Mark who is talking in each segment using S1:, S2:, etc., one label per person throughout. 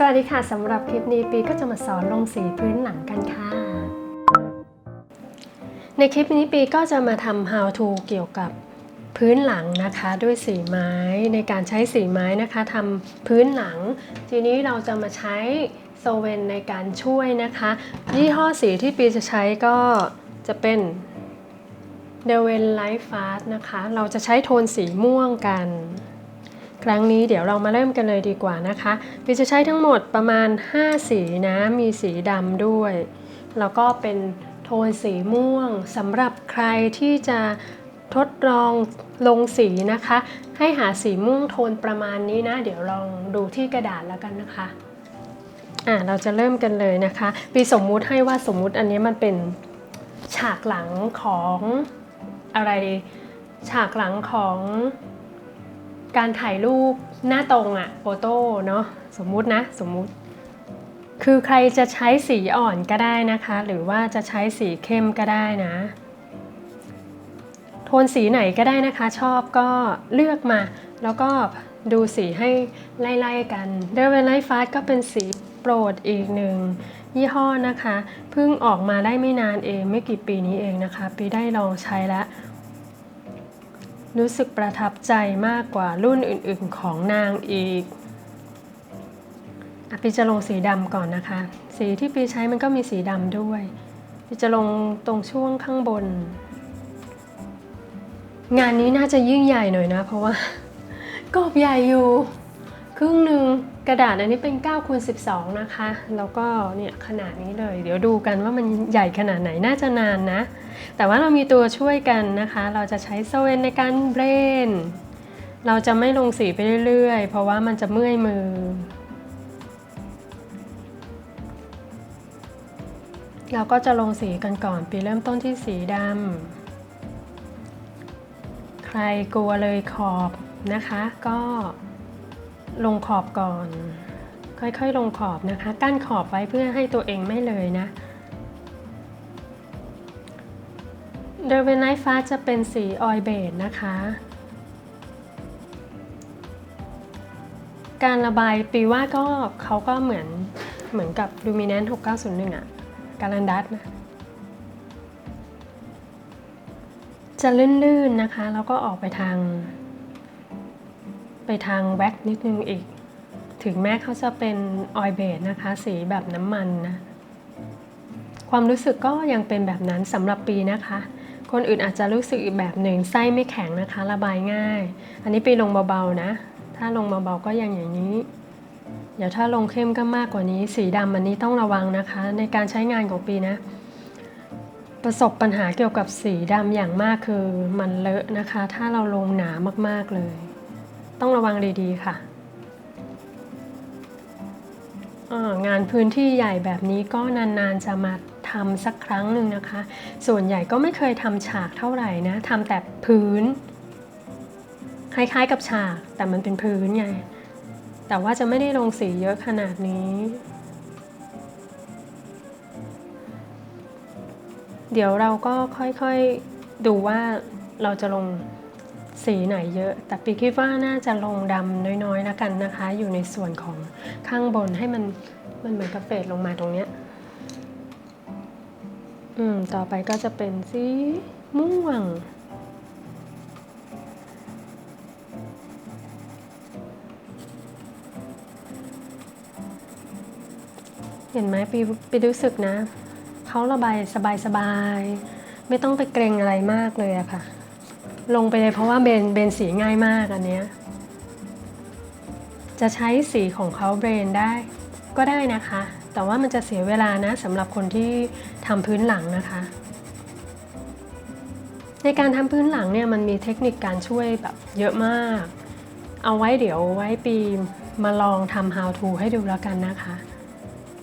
S1: สวัสดีค่ะสำหรับคลิปนี้ปีก็จะมาสอนลงสีพื้นหลังกันค่ะ ในคลิปนี้ปีก็จะมาทำ how to เกี่ยวกับพื้นหลังนะคะด้วยสีไม้ในการใช้สีไม้นะคะทำพื้นหลัง ทีนี้เราจะมาใช้โซเวนในการช่วยนะคะยี่ห้อสีที่ปีจะใช้ก็จะเป็นเดเวนไลฟ์ฟาสนะคะ เราจะใช้โทนสีม่วงกัน ครั้งนี้เดี๋ยวเรามาเริ่มกันเลยดีกว่านะคะปีจะใช้ทั้งหมดประมาณ 5 สีนะ มีสีดำด้วย แล้วก็เป็นโทนสีม่วงสำหรับใครที่จะทดลองลงสีนะคะ ให้หาสีม่วงโทนประมาณนี้นะ เดี๋ยวลองดูที่กระดาษแล้วกันนะคะอ่าเราจะเริ่มกันเลยนะคะปีสมมุติให้ว่าสมมุติอันนี้มันเป็นฉากหลังของอะไร ฉากหลังของ การถ่ายรูปหน้าตรงอะโฟโต้เนาะสมมุตินะสมมุติ คือใครจะใช้สีอ่อนก็ได้นะคะ หรือว่าจะใช้สีเข้มก็ได้นะ โทนสีไหนก็ได้นะคะ ชอบก็เลือกมา แล้วก็ดูสีให้ไล่ๆกันเดเวลไลฟาสก็เป็นสีโปรดอีกหนึ่งยี่ห้อนะคะเพิ่งออกมาได้ไม่นานเองไม่กี่ปีนี้เองนะคะ ปีได้ลองใช้แล้ว รู้สึกประทับใจมากกว่ารุ่นอื่นๆของนางอีกอะปีจะลงสีดำก่อนนะคะ สีที่ปีใช้มันก็มีสีดำด้วยปีจะลงตรงช่วงข้างบน งานนี้น่าจะยิ่งใหญ่หน่อยนะ เพราะว่ากอบใหญ่อยู่ ครึ่งหนึ่งกระดาษอันนี้เป็น9คูณ12 นะคะ แล้วก็เนี่ยขนาดนี้เลย เดี๋ยวดูกันว่ามันใหญ่ขนาดไหนน่าจะนานนะ แต่ว่าเรามีตัวช่วยกันนะคะ เราจะใช้โซเวนในการเบรนเราจะไม่ลงสีไปเรื่อยๆ เพราะว่ามันจะเมื่อยมือ เราก็จะลงสีกันก่อนปีเริ่มต้นที่สีดำใครกลัวเลยขอบนะคะ ก็ ลงขอบก่อน ค่อยๆ ลงขอบนะคะ กั้นขอบไว้เพื่อให้ตัวเองไม่เลยนะเดเวนไนฟ้าจะเป็นสีออยเบดนะคะ การระบายปีว่าก็เขาก็เหมือนเหมือนกับ Luminant 6901อะการันดัสนะจะลื่นๆนะคะ แล้วก็ออกไปทาง ไปทางแว็กนิดนึงอีก ถึงแม้เขาจะเป็นออยเบดนะคะ สีแบบน้ำมันนะ ความรู้สึกก็ยังเป็นแบบนั้นสำหรับปีนะคะ คนอื่นอาจจะรู้สึกอีกแบบหนึ่งไส้ไม่แข็งนะคะ ระบายง่าย อันนี้ปีลงเบาๆนะ ถ้าลงเบาๆก็ยังอย่างนี้เดี๋ยวถ้าลงเข้มก็มากกว่านี้ สีดำอันนี้ต้องระวังนะคะ ในการใช้งานของปีนะ ประสบปัญหาเกี่ยวกับสีดำอย่างมากคือมันเลอะนะคะ ถ้าเราลงหนามากๆเลย ต้องระวังดีๆค่ะ งานพื้นที่ใหญ่แบบนี้ก็นานๆจะมาทำสักครั้งหนึ่งนะคะ ส่วนใหญ่ก็ไม่เคยทำฉากเท่าไหร่นะทำแต่พื้น คล้ายๆกับฉากแต่มันเป็นพื้นไง แต่ว่าจะไม่ได้ลงสีเยอะขนาดนี้เดี๋ยวเราก็ค่อยๆดูว่าเราจะลง สีไหนเยอะ แต่ปีคิดว่าน่าจะลงดำน้อยๆแล้วกันนะคะ อยู่ในส่วนของข้างบนให้มันมันเหมือนกับเฟดลงมาตรงเนี้ยอืมต่อไปก็จะเป็นสีม่วง เห็นไหมปีปีรู้สึกนะเขาระบายสบายๆ ไม่ต้องไปเกรงอะไรมากเลยอะค่ะ ลงไปเลยเพราะว่าเบนเบนสีง่ายมากอันเนี้ยจะใช้สีของเขาเบรนได้ก็ได้นะคะ แต่ว่ามันจะเสียเวลานะสำหรับคนที่ทำพื้นหลังนะคะ ในการทำพื้นหลังเนี่ยมันมีเทคนิคการช่วยแบบเยอะมาก เอาไว้เดี๋ยวไว้ปีมาลองทำ how to ให้ดูแล้วกันนะคะ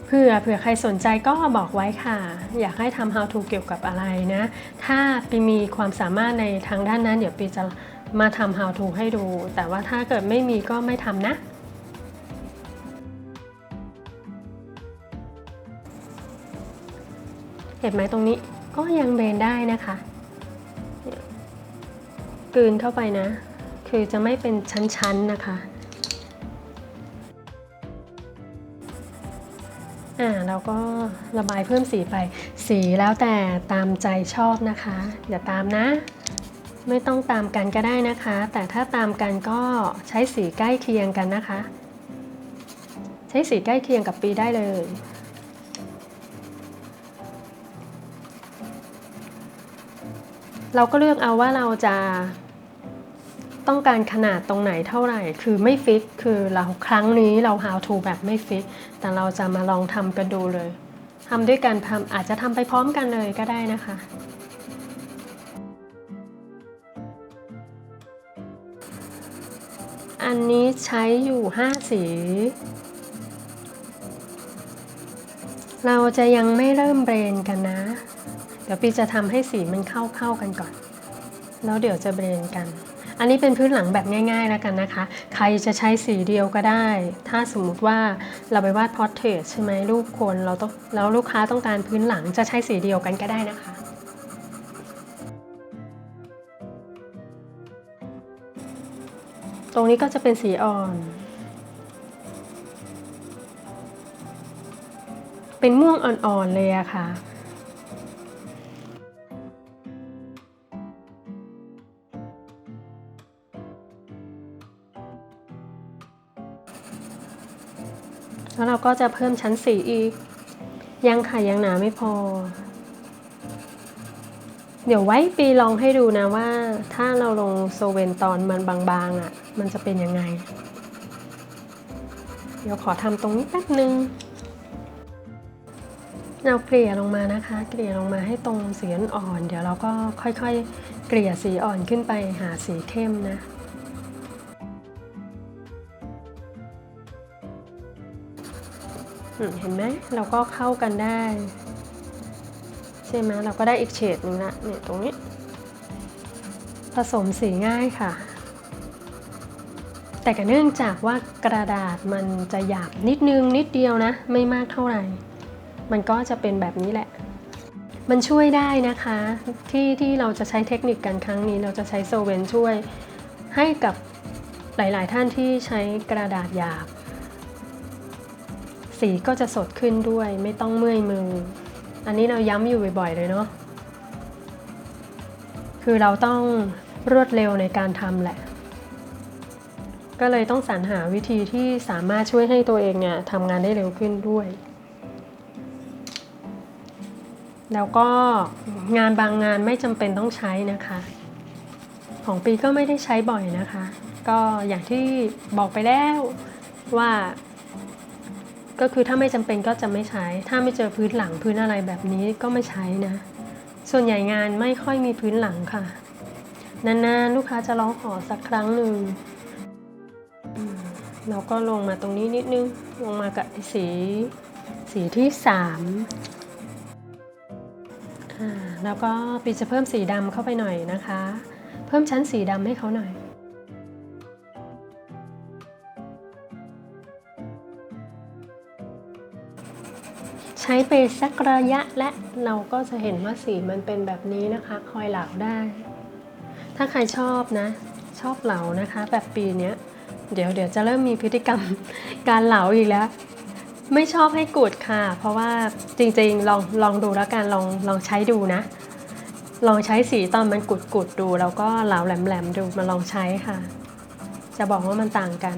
S1: เผื่อเผื่อใครสนใจก็บอกไว้ค่ะ อยากให้ทำ how to เกี่ยวกับอะไรนะ ถ้าปีมีความสามารถในทางด้านนั้นเดี๋ยวปีจะมาทำ how to ให้ดู แต่ว่าถ้าเกิดไม่มีก็ไม่ทำนะ เห็นไหมตรงนี้ก็ยังเบนได้นะคะกืนเข้าไปนะ คือจะไม่เป็นชั้นๆนะคะ อ่าเราก็ระบายเพิ่มสีไป สีแล้วแต่ตามใจชอบนะคะ อย่าตามนะ ไม่ต้องตามกันก็ได้นะคะ แต่ถ้าตามกันก็ใช้สีใกล้เคียงกันนะคะ ใช้สีใกล้เคียงกับปีได้เลยเราก็เลือกเอาว่าเราจะ ต้องการขนาดตรงไหนเท่าไหร่ คือไม่ฟิก คือเราครั้งนี้เรา how to แบบไม่ฟิก แต่เราจะมาลองทำกันดูเลยทำด้วยกันทำอาจจะทำไปพร้อมกันเลยก็ได้นะคะ อันนี้ใช้อยู่ 5 สี เราจะยังไม่เริ่มเบรนกันนะ เดี๋ยวปีจะทำให้สีมันเข้าเข้ากันก่อน แล้วเดี๋ยวจะเบรนกัน อันนี้เป็นพื้นหลังแบบง่ายๆแล้วกันนะคะ ใครจะใช้สีเดียวก็ได้ ถ้าสมมุติว่าเราไปวาดพอร์เทรตใช่ไหมรูปคนเราต้องแล้วลูกค้าต้องการพื้นหลังจะใช้สีเดียวกันก็ได้นะคะตรงนี้ก็จะเป็นสีอ่อน เป็นม่วงอ่อนๆเลยอะค่ะ แล้วเราก็จะเพิ่มชั้นสีอีก ยังค่ะยังหนาไม่พอ เดี๋ยวไว้ปีลองให้ดูนะว่า ถ้าเราลงโซเวนตอนมันบางๆอะ่ะ มันจะเป็นยังไง เดี๋ยวขอทำตรงนี้แป๊บนึงเราเกลี่ยลงมานะคะ เกลี่ยลงมาให้ตรงสีอ่อน เดี๋ยวเราก็ค่อยๆ เกลี่ยสีอ่อนขึ้นไปหาสีเข้มนะ เห็นไหมเราก็เข้ากันได้ ใช่ไหมเราก็ได้อีกเฉดหนึงละเนี่ยตรงนี้ ผสมสีง่ายค่ะ แต่ก็เนื่องจากว่ากระดาษมันจะหยาบนิดนึงนิดเดียวนะ ไม่มากเท่าไหร่ มันก็จะเป็นแบบนี้แหละ มันช่วยได้นะคะที่ที่เราจะใช้เทคนิคกันครั้งนี้ เราจะใช้โซเวนช่วยให้กับหลาย ๆ ท่านที่ใช้กระดาษหยาบ สีก็จะสดขึ้นด้วยไม่ต้องเมื่อยมือ อันนี้เราย้ำอยู่บ่อยๆเลยเนาะคือเราต้องรวดเร็วในการทำแหละ ก็เลยต้องสรรหาวิธีที่สามารถช่วยให้ตัวเองเนี่ยทำงานได้เร็วขึ้นด้วย แล้วก็งานบางงานไม่จำเป็นต้องใช้นะคะ ของปีก็ไม่ได้ใช้บ่อยนะคะ ก็อย่างที่บอกไปแล้วว่า ก็คือถ้าไม่จำเป็นก็จะไม่ใช้ ถ้าไม่เจอพื้นหลังพื้นอะไรแบบนี้ก็ไม่ใช้นะ ส่วนใหญ่งานไม่ค่อยมีพื้นหลังค่ะ นานๆลูกค้าจะร้องขอสักครั้งหนึ่งเราก็ลงมาตรงนี้นิดนึง ลงมากับสี สีที่สามแล้วก็ปีจะเพิ่มสีดำเข้าไปหน่อยนะคะ เพิ่มชั้นสีดำให้เขาหน่อย ใช้ไปสักระยะและเราก็จะเห็นว่าสีมันเป็นแบบนี้นะคะ คอยเหลาได้ ถ้าใครชอบนะ ชอบเหลานะคะ แบบปีนี้เดี๋ยวเดี๋ยวจะเริ่มมีพฤติกรรมการเหลาอีกแล้ว ไม่ชอบให้กุดค่ะ เพราะว่าจริงๆลองลองดูแล้วกันลองลองใช้ดูนะ ลองใช้สีตอนมันกุดกุดดู แล้วก็เหลาแหลมๆดูมาลองใช้ค่ะ จะบอกว่ามันต่างกัน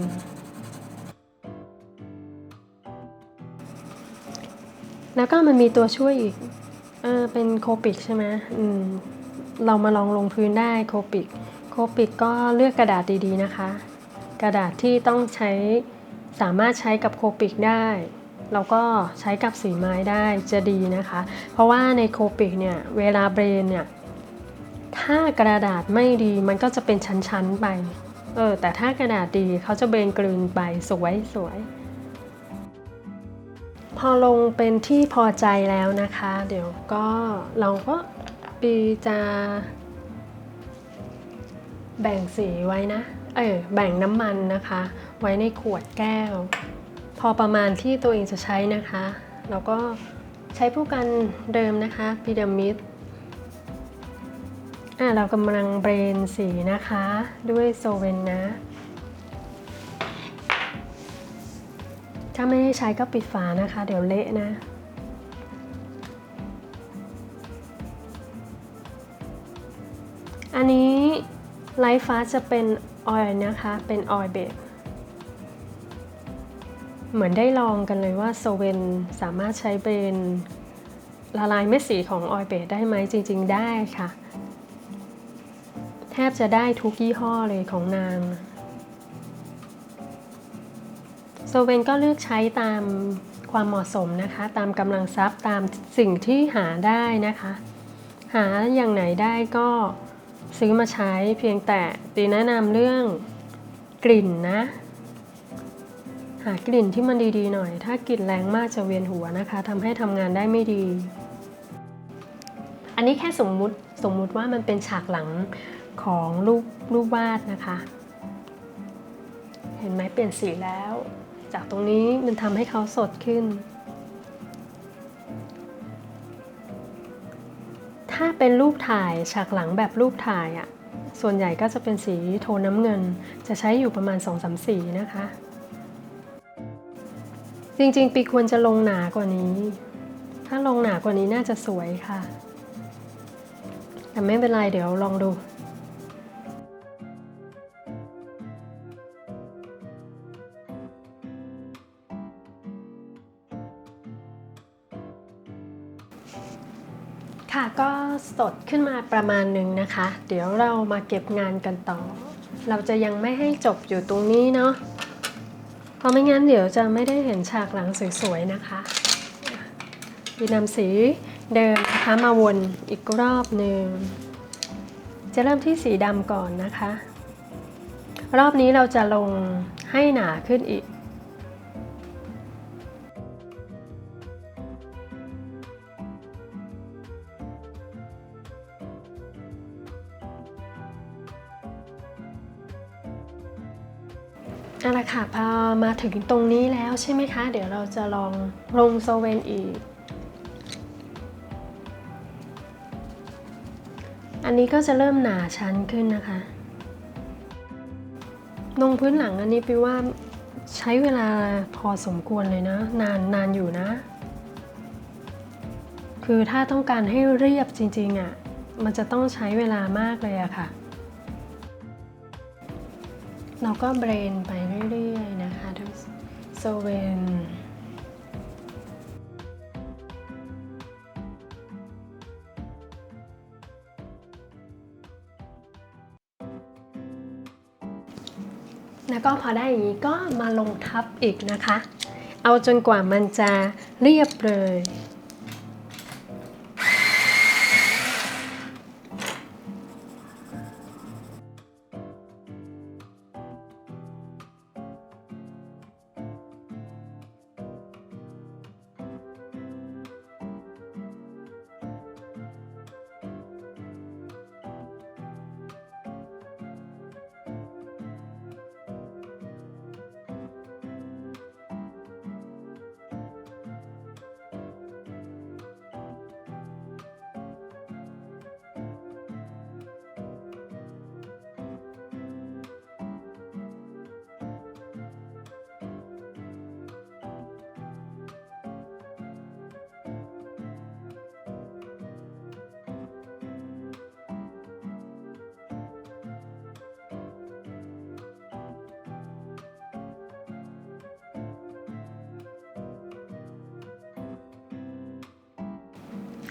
S1: แล้วก็มันมีตัวช่วยอีกเออเป็นโคปิกใช่ไหมอืมเรามาลองลงพื้นได้โคปิกโคปิกก็เลือกกระดาษดีๆนะคะ กระดาษที่ต้องใช้สามารถใช้กับโคปิกได้แล้วก็ใช้กับสีไม้ได้จะดีนะคะ เพราะว่าในโคปิกเนี่ยเวลาเบรนเนี่ยถ้ากระดาษไม่ดีมันก็จะเป็นชั้นๆไป เออแต่ถ้ากระดาษดีเขาจะเบรนกลืนไปสวยสวย พอลงเป็นที่พอใจแล้วนะคะ เดี๋ยวก็เราก็ปีจะแบ่งสีไว้นะ เออแบ่งน้ำมันนะคะ ไว้ในขวดแก้ว พอประมาณที่ตัวเองจะใช้นะคะ เราก็ใช้ผู้กันเดิมนะคะพีระมิดอะเรากำลังเบรนสีนะคะ ด้วยโซเวนนะ ถ้าไม่ได้ใช้ก็ปิดฝานะคะ เดี๋ยวเละนะ อันนี้ไลฟ์ฟ้าจะเป็นออยล์นะคะ เป็นออยล์เบสเหมือนได้ลองกันเลยว่าโซเวนสามารถใช้เป็นละลายเม็ดสีของออยล์เบสได้ไหมจริง ๆ ได้ค่ะ แทบจะได้ทุกยี่ห้อเลยของนาง ซเวนก็เลือกใช้ตามความเหมาะสมนะคะ ตามกำลังทรัพย์ตามสิ่งที่หาได้นะคะ หาอย่างไหนได้ก็ซื้อมาใช้เพียงแต่ตีแนะนำเรื่องกลิ่นนะ หากลิ่นที่มันดีๆหน่อย ถ้ากลิ่นแรงมากจะเวียนหัวนะคะทำให้ทำงานได้ไม่ดี อันนี้แค่สมมุติสมมุติว่ามันเป็นฉากหลังของรูปรูปวาดนะคะ เห็นไหมเปลี่ยนสีแล้ว จากตรงนี้มันทำให้เขาสดขึ้น ถ้าเป็นรูปถ่ายฉากหลังแบบรูปถ่ายอะ่ะ ส่วนใหญ่ก็จะเป็นสีโทนน้ำเงิน จะใช้อยู่ประมาณ 2-3 สีนะคะ จริงๆ ปีควรจะลงหนากว่านี้ ถ้าลงหนากว่านี้น่าจะสวยค่ะ แต่ไม่เป็นไรเดี๋ยวลองดู ก็สดขึ้นมาประมาณหนึ่งนะคะ เดี๋ยวเรามาเก็บงานกันต่อ เราจะยังไม่ให้จบอยู่ตรงนี้เนาะเพราะไม่งั้นเดี๋ยวจะไม่ได้เห็นฉากหลังสวยๆนะคะดีนำสีเดิมนะคะมาวนอีกรอบหนึ่ง จะเริ่มที่สีดำก่อนนะคะ รอบนี้เราจะลงให้หนาขึ้นอีก เอาละค่ะพอมาถึงตรงนี้แล้วใช่ไหมคะ เดี๋ยวเราจะลองลงโซเวนอีก อันนี้ก็จะเริ่มหนาชั้นขึ้นนะคะ ลงพื้นหลังอันนี้ปีว่าใช้เวลาพอสมควรเลยนะ นานนานอยู่นะ คือถ้าต้องการให้เรียบจริงๆอะ่ะ มันจะต้องใช้เวลามากเลยอะค่ะ เราก็เบรนไปเรื่อยๆนะคะทั้งโซเวนแล้วก็พอได้อย่างนี้ก็มาลงทับอีกนะคะ เอาจนกว่ามันจะเรียบเลย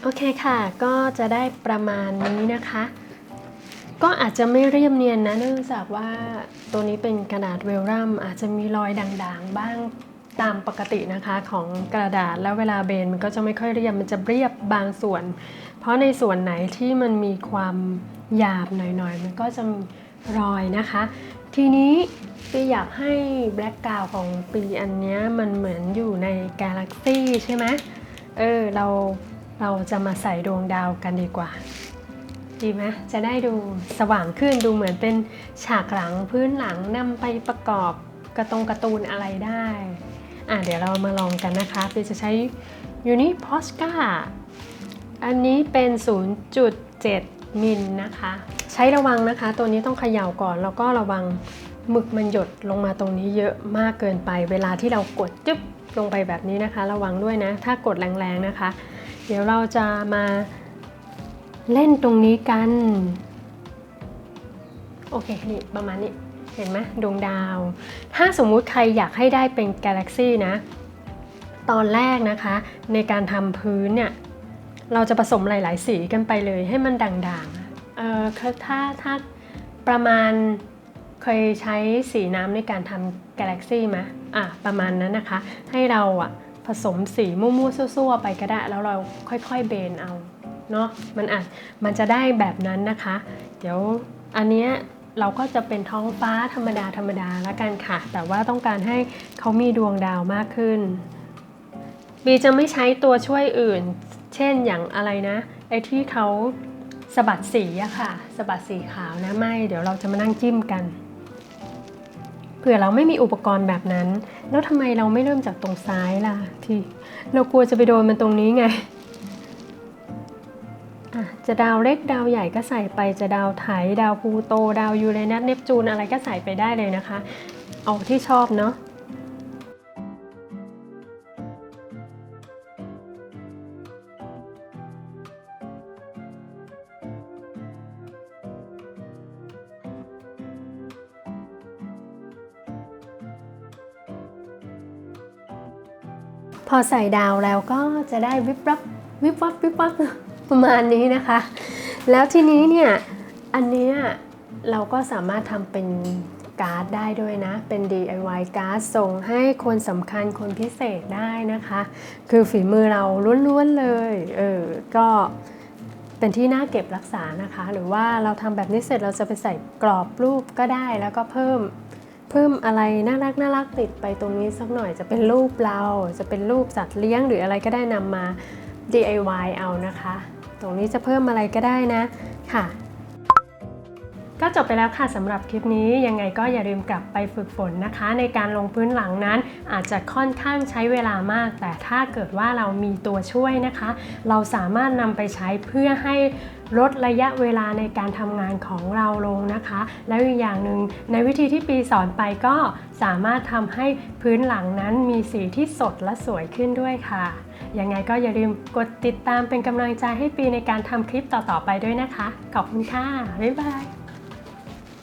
S1: โอเคค่ะ ก็จะได้ประมาณนี้นะคะ ก็อาจจะไม่เรียบเนียนนะเนื่องจากว่าตัวนี้เป็นกระดาษเวลรัมอาจจะมีรอยด่างๆ บ้างตามปกตินะคะของกระดาษแล้วเวลาเบนมันก็จะไม่ค่อยเรียบมันจะเรียบบางส่วน เพราะในส่วนไหนที่มันมีความหยาบหน่อยๆ มันก็จะมีรอยนะคะ ทีนี้ปีอยากให้แบล็กกราวของปีอันนี้มันเหมือนอยู่ในกาแล็กซี่ใช่ไหมเออเรา เราจะมาใส่ดวงดาวกันดีกว่า ดีไหมจะได้ดูสว่างขึ้นดูเหมือนเป็นฉากหลังพื้นหลังนำไปประกอบกระตรงการ์ตูนอะไรได้ อะเดี๋ยวเรามาลองกันนะคะปีจะใช้ยูนิพอสกาอันนี้เป็น 0.7 มิลนะคะ ใช้ระวังนะคะ ตัวนี้ต้องเขย่าก่อนแล้วก็ระวังหมึกมันหยดลงมาตรงนี้เยอะมากเกินไป เวลาที่เรากดจึ๊บลงไปแบบนี้นะคะ ระวังด้วยนะ ถ้ากดแรงๆนะคะ เดี๋ยวเราจะมาเล่นตรงนี้กัน โอเค นี่ประมาณนี้ เห็นไหมดวงดาว ถ้าสมมุติใครอยากให้ได้เป็นกาแล็กซี่นะ ตอนแรกนะคะ ในการทำพื้นเนี่ย เราจะผสมหลาย ๆ สีกันไปเลยให้มันด่างๆ เออถ้าถ้าประมาณเคยใช้สีน้ำในการทำกาแล็กซี่ไหมอะ ประมาณนั้นนะคะ ให้เราอะ ผสมสีมั่วๆซั่วๆไปก็ได้แล้วเราค่อยๆเบนเอาเนาะมันอาจมันจะได้แบบนั้นนะคะ เดี๋ยวอันเนี้ยเราก็จะเป็นท้องฟ้าธรรมดาธรรมดาแล้วกันค่ะ แต่ว่าต้องการให้เขามีดวงดาวมากขึ้นบีจะไม่ใช้ตัวช่วยอื่น เช่นอย่างอะไรนะไอ้ที่เขาสะบัดสีอะค่ะสะบัดสีขาวนะไม่ เดี๋ยวเราจะมานั่งจิ้มกัน ผื่อเราไม่มีอุปกรณ์แบบนั้น แล้วทำไมเราไม่เริ่มจากตรงซ้ายล่ะ ที่เรากลัวจะไปโดนมันตรงนี้ไงจะดาวเล็กดาวใหญ่ก็ใส่ไปจะดาวไถดาวพูโต ดาวยูเรนัสเนปจูนอะไรก็ใส่ไปได้เลยนะคะ เอาที่ชอบเนาะ พอใส่ดาวแล้วก็จะได้วิบวับวิบวับวิบวับประมาณนี้นะคะ แล้วทีนี้เนี่ยอันเนี้ยเราก็สามารถทำเป็นการ์ดได้ด้วยนะ เป็น DIY การ์ดส่งให้คนสำคัญคนพิเศษได้นะคะ คือฝีมือเราล้วนๆเลยเออก็เป็นที่น่าเก็บรักษานะคะ หรือว่าเราทำแบบนี้เสร็จเราจะไปใส่กรอบรูปก็ได้แล้วก็เพิ่ม เพิ่มอะไรน่ารักน่ารักติดไปตรงนี้สักหน่อยจะเป็นรูปเรา จะเป็นรูปสัตว์เลี้ยงหรืออะไรก็ได้นำมา DIY เอานะคะ ตรงนี้จะเพิ่มอะไรก็ได้นะค่ะ ก็จบไปแล้วค่ะสำหรับคลิปนี้ยังไงก็อย่าลืมกลับไปฝึกฝนนะคะ ในการลงพื้นหลังนั้น อาจจะค่อนข้างใช้เวลามาก แต่ถ้าเกิดว่าเรามีตัวช่วยนะคะ เราสามารถนำไปใช้เพื่อให้ ลดระยะเวลาในการทำงานของเราลงนะคะ แล้วอีกอย่างหนึ่งในวิธีที่ปีสอนไปก็สามารถทำให้พื้นหลังนั้นมีสีที่สดและสวยขึ้นด้วยค่ะยังไงก็อย่าลืมกดติดตามเป็นกำลังใจให้ปีในการทำคลิปต่อๆไปด้วยนะคะ ขอบคุณค่ะ บ๊ายบาย